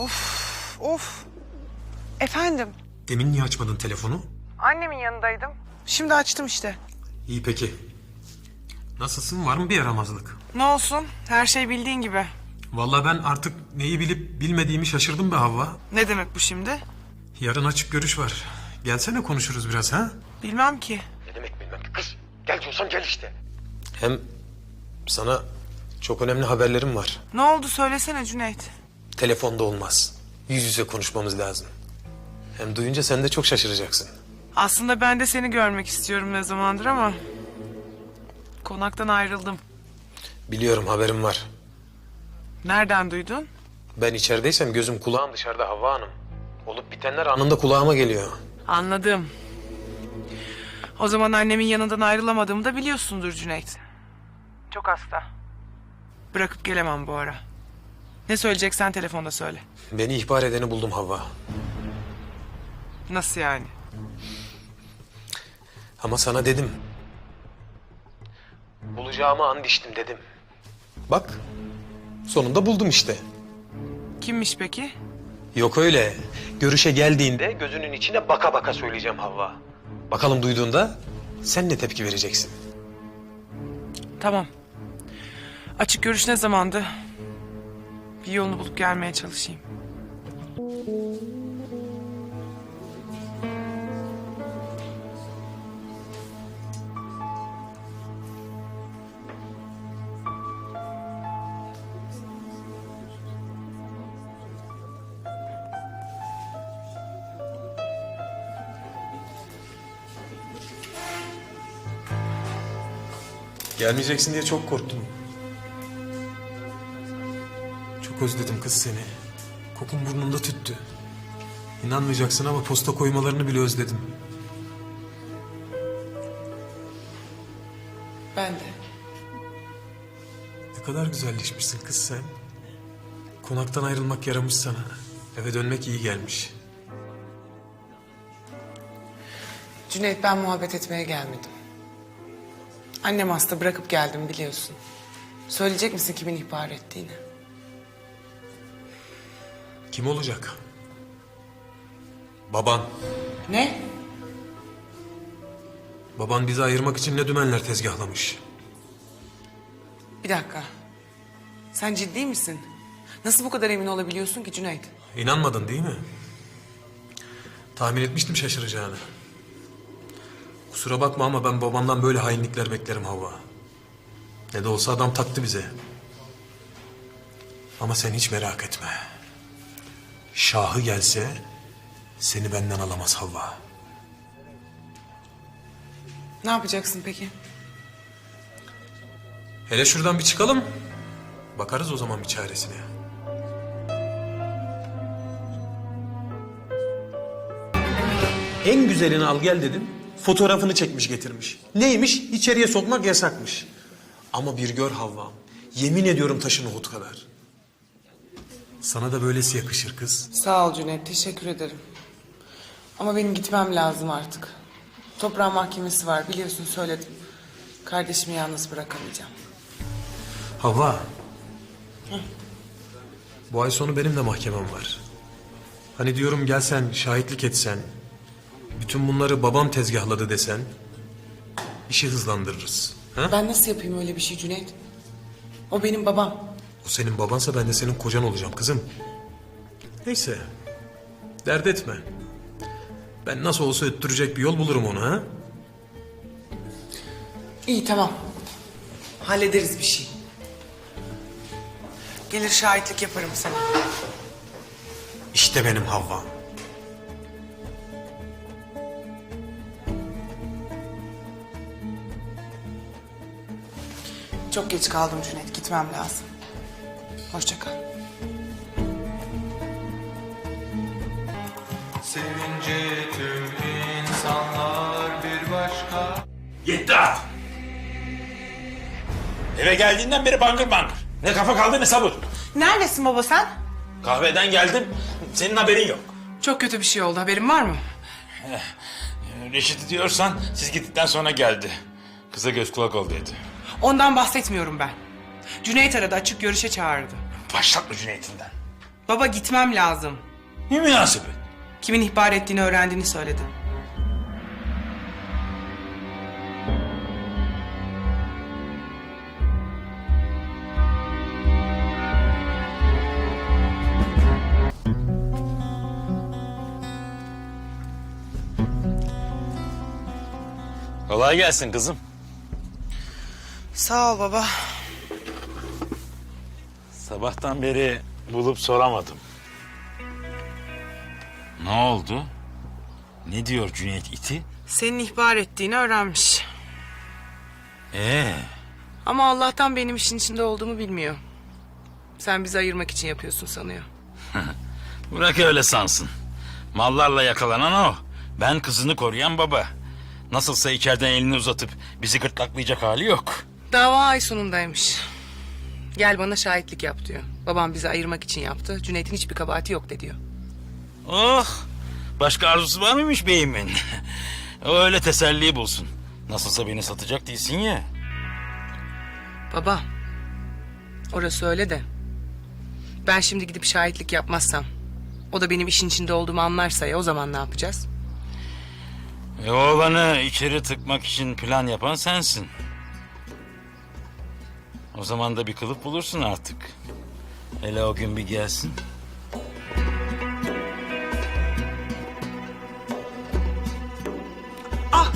Of, of. Efendim? Demin niye açmadın telefonu? Annemin yanındaydım. Şimdi açtım işte. İyi peki. Nasılsın? Var mı bir yaramazlık? Ne olsun? Her şey bildiğin gibi. Vallahi ben artık neyi bilip bilmediğimi şaşırdım be Havva. Ne demek bu şimdi? Yarın açık görüş var. Gelsene konuşuruz biraz ha? Bilmem ki. Ne demek bilmem kız. Gel diyorsam gel işte. Hem sana çok önemli haberlerim var. Ne oldu söylesene Cüneyt. Telefonda olmaz. Yüz yüze konuşmamız lazım. Hem duyunca sen de çok şaşıracaksın. Aslında ben de seni görmek istiyorum ne zamandır ama... Konaktan ayrıldım. Biliyorum haberim var. Nereden duydun? Ben içerideysem gözüm kulağım dışarıda Havva Hanım. Olup bitenler anında kulağıma geliyor. Anladım. O zaman annemin yanından ayrılamadığımı da biliyorsundur Cüneyt. Çok hasta. Bırakıp gelemem bu ara. Ne söyleyeceksen telefonda söyle. Beni ihbar edeni buldum Havva. Nasıl yani? Ama sana dedim. Bulacağımı an içtim dedim. Bak, sonunda buldum işte. Kimmiş peki? Yok öyle. Görüşe geldiğinde gözünün içine baka baka söyleyeceğim Havva. Bakalım duyduğunda sen ne tepki vereceksin? Tamam. Açık görüş ne zamandı? Bir yolunu bulup gelmeye çalışayım. Gelmeyeceksin diye çok korktum. Çok özledim kız seni. Kokun burnumda tüttü. İnanmayacaksın ama posta koymalarını bile özledim. Ben de. Ne kadar güzelleşmişsin kız sen. Konaktan ayrılmak yaramış sana. Eve dönmek iyi gelmiş. Cüneyt ben muhabbet etmeye gelmedim. Annem hasta bırakıp geldim biliyorsun. Söyleyecek misin kimin ihbar ettiğini? Kim olacak? Baban. Ne? Baban bizi ayırmak için ne dümenler tezgahlamış. Bir dakika. Sen ciddi misin? Nasıl bu kadar emin olabiliyorsun ki Cüneyt? İnanmadın değil mi? Tahmin etmiştim şaşıracağını. Kusura bakma ama ben babamdan böyle hainlikler beklerim Havva. Ne de olsa adam taktı bize. Ama sen hiç merak etme. Şahı gelse seni benden alamaz Havva. Ne yapacaksın peki? Hele şuradan bir çıkalım. Bakarız o zaman bir çaresine. En güzelini al gel dedim. Fotoğrafını çekmiş getirmiş. Neymiş? İçeriye sokmak yasakmış. Ama bir gör Havva. Yemin ediyorum taşın Uhud kadar. Sana da böylesi yakışır kız. Sağ ol Cüneyt, teşekkür ederim. Ama benim gitmem lazım artık. Toprağın mahkemesi var, biliyorsun söyledim. Kardeşimi yalnız bırakamayacağım. Havva. Bu ay sonu benim de mahkemem var. Hani diyorum gelsen şahitlik etsen. Bütün bunları babam tezgahladı desen. işi hızlandırırız. Ha? Ben nasıl yapayım öyle bir şey Cüneyt? O benim babam. O senin babansa ben de senin kocan olacağım kızım. Neyse. Dert etme. Ben nasıl olsa öttürecek bir yol bulurum onu ha. İyi tamam. Hallederiz bir şey. Gelir şahitlik yaparım sana. İşte benim Havvam. Çok geç kaldım Cüneyt, gitmem lazım. Hoşça kal. Sevince tüm insanlar bir başka Yetti artık. Eve geldiğinden beri bangır bangır. Ne kafa kaldı ne sabır. Neredesin baba sen? Kahveden geldim. Senin haberin yok. Çok kötü bir şey oldu, haberin var mı? Reşit diyorsan siz gittikten sonra geldi. Kıza göz kulak ol dedi. Ondan bahsetmiyorum ben. Cüneyt aradı, açık görüşe çağırdı. Başlatma Cüneyt'inden. Baba gitmem lazım. Ne münasebet? Kimin ihbar ettiğini öğrendiğini söyledi. Kolay gelsin kızım. Sağ ol baba. Sabahtan beri bulup soramadım. Ne oldu? Ne diyor Cüneyt iti? Senin ihbar ettiğini öğrenmiş. Ee, Ama Allah'tan benim işin içinde olduğumu bilmiyor. Sen bizi ayırmak için yapıyorsun sanıyor. bırak öyle sansın. Mallarla yakalanan o. Ben kızını koruyan baba. Nasılsa içeriden elini uzatıp bizi gırtlaklayacak hali yok. Dava ay sonundaymış. Gel bana şahitlik yap diyor. Babam bizi ayırmak için yaptı. Cüneyt'in hiçbir kabahati yok de diyor. Oh! Başka arzusu var mıymış beyimin? o öyle teselli bulsun. Nasılsa beni satacak değilsin ya. Baba. Orası öyle de. Ben şimdi gidip şahitlik yapmazsam. O da benim işin içinde olduğumu anlarsa ya o zaman ne yapacağız? E, oğlanı içeri tıkmak için plan yapan sensin. O zaman da bir kılıf bulursun artık. Hele o gün bir gelsin. Ah